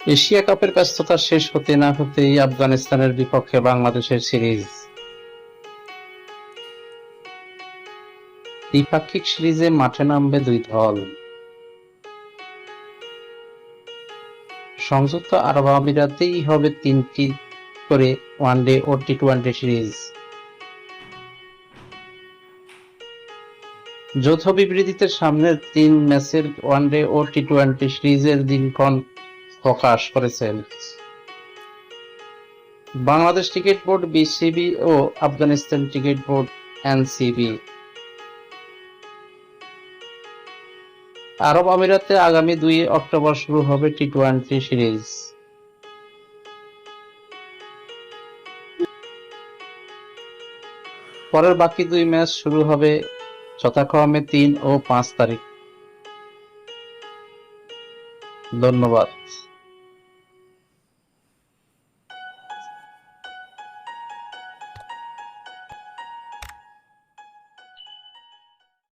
Asia কাপের ব্যস্ততা শেষ হতে না হতেই আফগানিস্তানের বিপক্ষে বাংলাদেশের সিরিজ। দ্বিপাক্ষিক সিরিজে মাঠে নামবে দুই দল। সংযুক্ত আরব আমিরাতেই হবে তিনটি করে ওয়ানডে ও টি টোয়েন্টি সিরিজ। যৌথ বিবৃতিতে সামনের তিন ম্যাচের ওয়ানডে ও টি টোয়েন্টি সিরিজের দিনক্ষণ প্রকাশ করেছেন। বাংলাদেশ ক্রিকেট বোর্ড বিসিবি ও আফগানিস্তান ক্রিকেট বোর্ড এনসিবি। আরব আমিরাতে আগামী দুই অক্টোবর শুরু হবে টি টোয়েন্টি সিরিজ। পরের বাকি দুই ম্যাচ শুরু হবে যথাক্রমে তিন ও পাঁচ তারিখ। ধন্যবাদ।